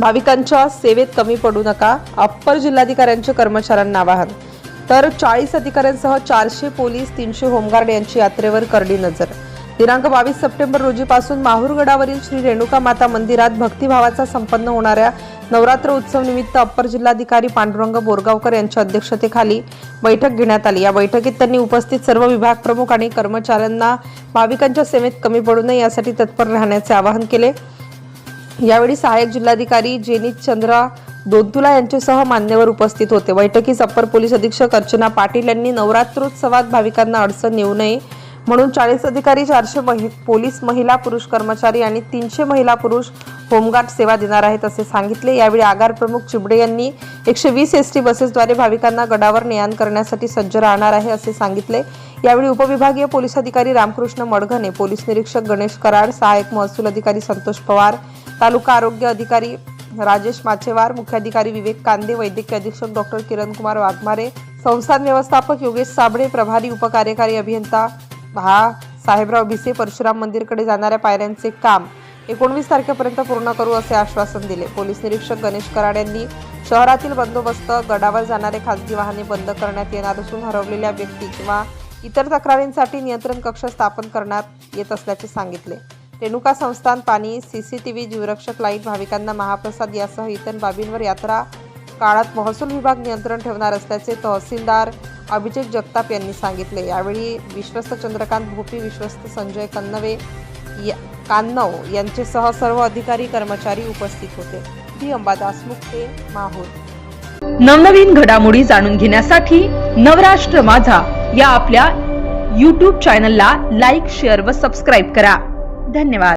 भाविकांच्या सेवेत कमी पडू नका. अप्पर जिल्हाधिकाऱ्यांचे कर्मचाऱ्यांना आवाहन. तर चाळीस अधिकाऱ्यांसह चारशे पोलीस तीनशे होमगार्ड यांची यात्रेवर करडी नजर. दिनांक बावीस सप्टेंबर रोजीपासून माहूरगडावरील श्री रेणुका माता मंदिरात भक्तिभावाचा संपन्न होणाऱ्या नवरात्र उत्सव निमित्त अप्पर जिल्हाधिकारी पांडुरंग बोरगावकर यांच्या अध्यक्षतेखाली बैठक घेण्यात आली. या बैठकीत त्यांनी उपस्थित सर्व विभाग प्रमुख आणि कर्मचाऱ्यांना भाविकांच्या सेवेत कमी पडू नये यासाठी तत्पर राहण्याचे आवाहन केले. यावेळी सहाय्यक जिल्हाधिकारी जेनित चंद्रा दोदुला यांच्यासह मान्यवर उपस्थित होते. बैठकीस अप्पर पोलीस अधीक्षक अर्चना पाटील यांनी नवरात्रोत्सवात भाविकांना अडचण येऊ नये म्हणून चाळीस अधिकारी चारशे महि पोलीस महिला पुरुष कर्मचारी आणि तीनशे महिला पुरुष होमगार्ड सेवा देणार आहेत असे सांगितले. यावेळी आगार प्रमुख चिबडे यांनी एकशे वीस एस टी बसेसद्वारे भाविकांना गडावर ने करण्यासाठी सज्ज राहणार आहे असे सांगितले. यावेळी उपविभागीय पोलीस अधिकारी रामकृष्ण मडघने पोलीस निरीक्षक गणेश कराड सहाय्यक महसूल अधिकारी संतोष पवार तालुका आरोग्य अधिकारी राजेश माचेवार मुख्याधिकारी विवेक कांदे वैद्यकीय अधीक्षक डॉक्टर किरणकुमार वाघमारे संस्थान व्यवस्थापक योगेश साबळे प्रभारी उपकार्यकारी अभियंता भा. साहेबराव भिसे परशुराम मंदिरकडे जाणाऱ्या पायऱ्यांचे काम एकोणवीस तारखेपर्यंत पूर्ण करू असे आश्वासन दिले. पोलीस निरीक्षक गणेश कराड यांनी शहरातील बंदोबस्त गडावर जाणारे खासगी वाहने बंद करण्यात येणार असून हरवलेल्या व्यक्ती किंवा इतर तक्रारींसाठी नियंत्रण कक्ष स्थापन करण्यात येत असल्याचे सांगितले. रेणुका संस्थान पाणी सीसीटीव्ही जीवरक्षक लाइट भाविकांना महाप्रसाद यासह इतर बाबींवर यात्रा काळात महसूल विभाग नियंत्रण ठेवणार असल्याचे तहसीलदार अभिजित जगताप यांनी सांगितले. यावेळी विश्वस्त चंद्रकांत भोपी विश्वस्त संजय कन्नवे या- कान्नव यांचेसह सर्व अधिकारी कर्मचारी उपस्थित होते. ही अंबादास मुक्ते माहूर. नवनवीन घडामोडी जाणून घेण्यासाठी नवराष्ट्र माझा या आपल्या यूट्यूब चॅनलला लाईक शेअर व सबस्क्राईब करा. धन्यवाद.